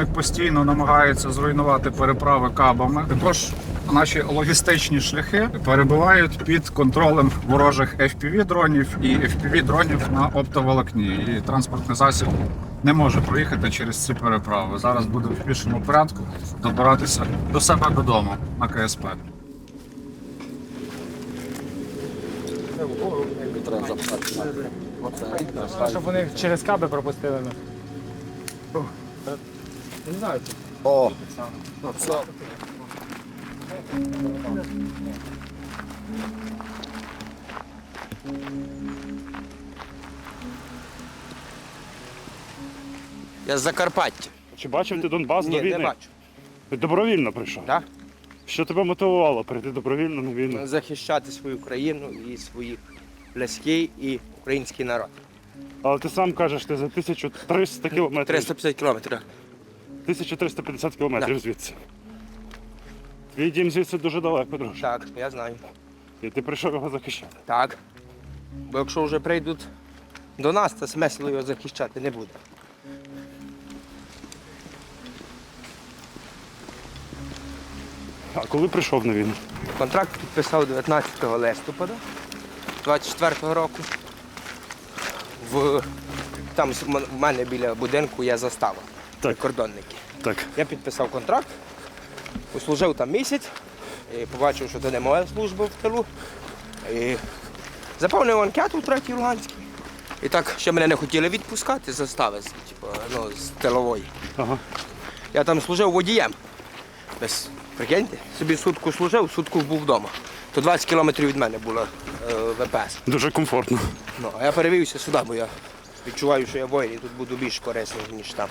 Противник постійно намагається зруйнувати переправи кабами. Також наші логістичні шляхи перебувають під контролем ворожих fpv дронів і fpv дронів на оптоволокні. І транспортний засіб не може проїхати через ці переправи. Зараз буде в пішому порядку добиратися до себе додому на КСП. Щоб вони через каби пропустили. Не знаю. чи- О, Я з Закарпаття. Чи бачив ти Донбас Ні, до війни? не бачу. Ти добровільно прийшов. Так? Що тебе мотивувало прийти добровільно на війну? Захищати свою країну і своїх близьких і український народ. Але ти сам кажеш, ти за 1300 кілометрів. 350 кілометрів. 1350 кілометрів звідси. Твій дім звідси дуже далеко, друже. Так, я знаю. І ти прийшов його захищати. Так. Бо якщо вже прийдуть до нас, то смислу його захищати не буде. А коли прийшов на війну? Контракт підписав 19 листопада 24 року. В... Там з- в мене біля будинку є застава. Так. Кордонники. Так. Я підписав контракт, послужив там місяць, і побачив, що це не моя служба в тилу. І заповнив анкету в третій Луганській. І так ще мене не хотіли відпускати застави, з, типу, ну, з тилової. Ага. Я там служив водієм. Без, прикиньте, собі сутку служив, сутку був вдома. То 20 кілометрів від мене було е, ВПС. Дуже комфортно. Ну, а я перевівся сюди, бо я відчуваю, що я воїн і тут буду більш корисним, ніж там.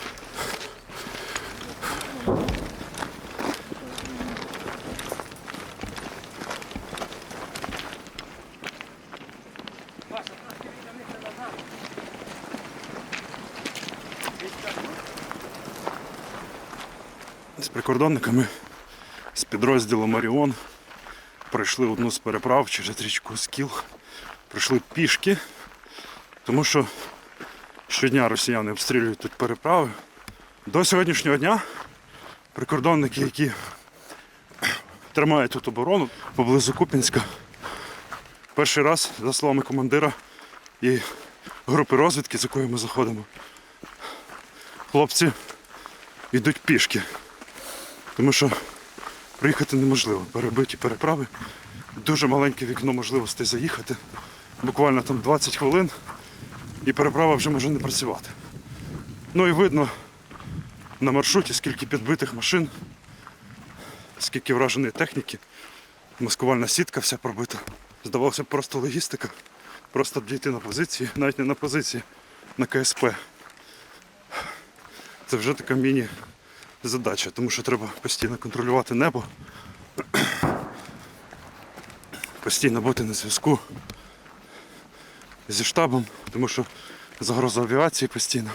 Прикордонниками з підрозділу Маріон пройшли одну з переправ через річку Скіл. Пройшли пішки, тому що щодня росіяни обстрілюють тут переправи. До сьогоднішнього дня прикордонники, які тримають тут оборону поблизу Купінська, перший раз, за словами командира і групи розвідки, з якою ми заходимо, хлопці йдуть пішки. Тому що приїхати неможливо. Перебиті переправи. Дуже маленьке вікно можливостей заїхати. Буквально там 20 хвилин і переправа вже може не працювати. Ну і видно на маршруті, скільки підбитих машин, скільки враженої техніки, маскувальна сітка вся пробита. Здавалося б, просто логістика. Просто дійти на позиції, навіть не на позиції, на КСП. Це вже така міні задача, тому що треба постійно контролювати небо, постійно бути на зв'язку зі штабом, тому що загроза авіації постійно.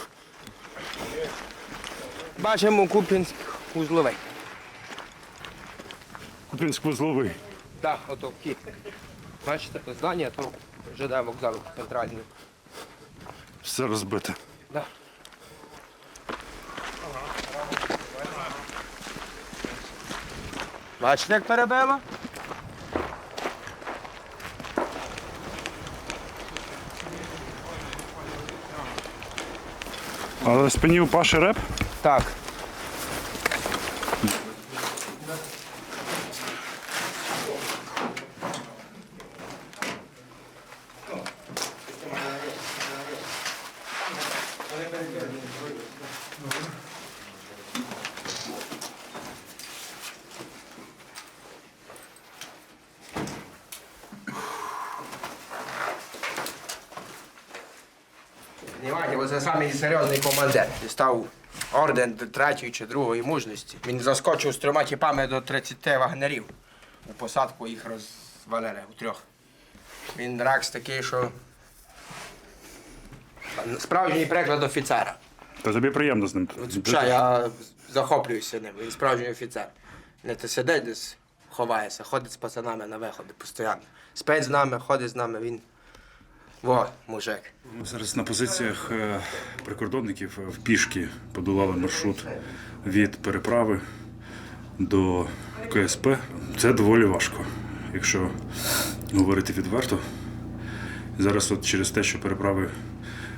Бачимо Куп'янськ узловий. Купінськ вузловий. Так, ото вхід. Бачите, то здання, то ЖД вокзалу центральний. Все розбите. Да. Бачите, як перебило? Але спинів Паші реп. Так. Знімайте, це самий серйозний командир. Дістав орден третьої чи другої мужності. Він заскочив з трьома тіпами до 30 вагнерів. У посадку їх розвалили у трьох. Він ракс такий, що справжній приклад офіцера. Та тобі приємно з ним. Ще я захоплююся ним. Він справжній офіцер. Не то сидить десь, ховається, ходить з пацанами на виходи постійно. Спить з нами, ходить з нами. Він Во, мужик. Ми зараз на позиціях е, прикордонників е, в пішки подолали маршрут від переправи до КСП. Це доволі важко, якщо говорити відверто. Зараз от через те, що переправи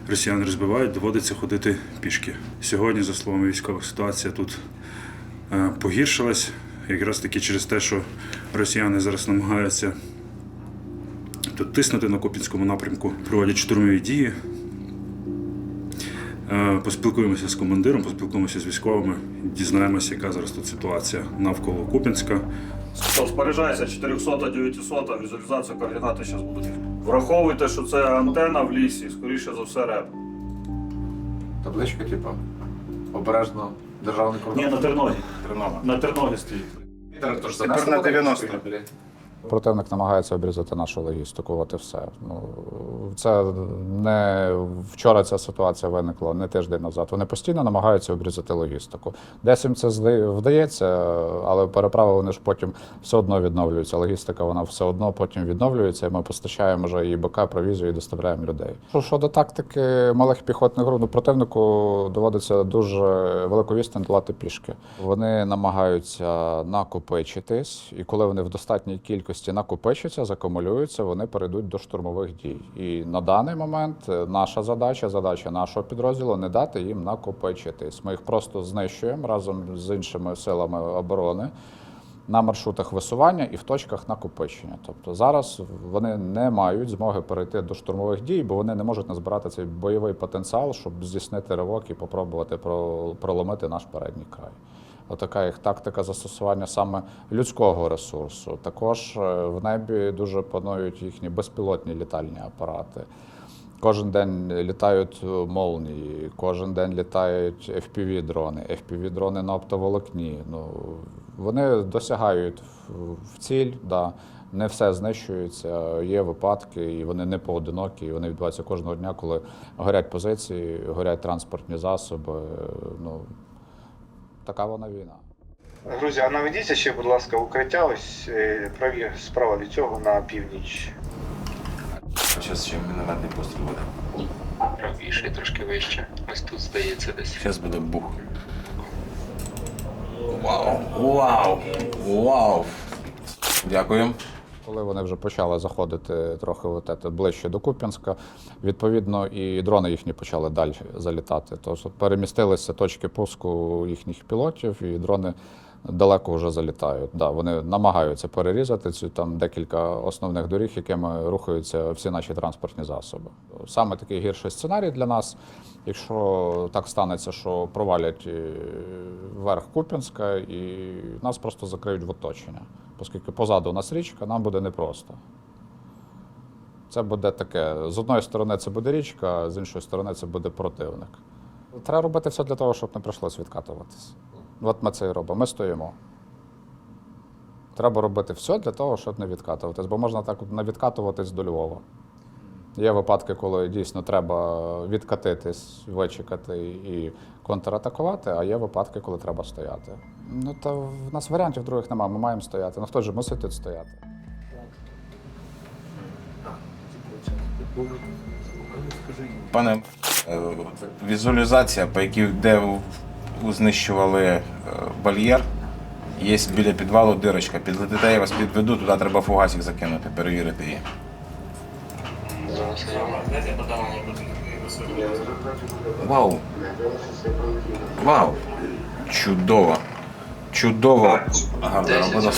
росіяни розбивають, доводиться ходити пішки. Сьогодні, за словами військових, ситуація тут е, погіршилась. Якраз таки через те, що росіяни зараз намагаються тиснути на Купінському напрямку, проводять штурмові дії. Е, Поспілкуємося з командиром, поспілкуємося з військовими, дізнаємося, яка зараз тут ситуація навколо Купінська. Споряджайся 400 900 візуалізація координати зараз буде. Враховуйте, що це антена в лісі, скоріше за все реп. Табличка, типу, обережно державний кордон. Ні, на терногі. На терногі стоїть. Тепер на 90. Противник намагається обрізати нашу логістику, от і все. Ну, це не вчора ця ситуація виникла, не тиждень назад. Вони постійно намагаються обрізати логістику. Десь їм це вдається, але переправи вони ж потім все одно відновлюються. Логістика вона все одно потім відновлюється, і ми постачаємо вже і БК, провізію, і доставляємо людей. Що щодо тактики малих піхотних груп, ну, противнику доводиться дуже велику відстань долати пішки. Вони намагаються накопичитись, і коли вони в достатній кількості накопичаться, закумулюються, вони перейдуть до штурмових дій. І на даний момент е, наша задача, задача нашого підрозділу не дати їм накопичитись. Ми їх просто знищуємо разом з іншими силами оборони. На маршрутах висування і в точках накопичення. Тобто зараз вони не мають змоги перейти до штурмових дій, бо вони не можуть назбирати цей бойовий потенціал, щоб здійснити ривок і попробувати про- проломити наш передній край. Отака їх тактика застосування саме людського ресурсу. Також е, в небі дуже панують їхні безпілотні літальні апарати. Кожен день літають е, молнії, кожен день літають FPV-дрони, FPV-дрони на оптоволокні. Ну, вони досягають в- ціль, да. не все знищується. Є випадки, і вони не поодинокі, і вони відбуваються кожного дня, коли горять позиції, горять транспортні засоби. Ну, така вона війна. Друзі, а наведіться ще, будь ласка, укриття ось е, праві справа від цього на північ. Зараз ще мінометний постріл буде. Правіше, трошки вище. Ось тут здається десь. Зараз буде бух. Вау! Вау! Вау! Дякую. Коли вони вже почали заходити трохи от ближче до Куп'янська, відповідно, і дрони їхні почали далі залітати. Тобто перемістилися точки пуску їхніх пілотів, і дрони далеко вже залітають. Да, вони намагаються перерізати цю там декілька основних доріг, якими рухаються всі наші транспортні засоби. Саме такий гірший сценарій для нас, якщо так станеться, що провалять е, верх Куп'янська і нас просто закриють в оточення. Оскільки позаду у нас річка, нам буде непросто. Це буде таке: з одної сторони це буде річка, з іншої сторони це буде противник. Треба робити все для того, щоб не прийшлося відкатуватись. От ми це і робимо. Ми стоїмо. Треба робити все для того, щоб не відкатуватись, бо можна так не відкатуватись до Львова. Є випадки, коли дійсно треба відкатитись, вичекати і контратакувати, а є випадки, коли треба стояти. Ну то в нас варіантів других немає, ми маємо стояти. Ну хто ж мусить тут стояти? Пане, е, візуалізація, по якій де знищували е, бар'єр, є біля підвалу дирочка. Підлетите, я вас підведу, туди треба фугасик закинути, перевірити її. Вау! Вау! Чудово! Чудово! Гарна робота.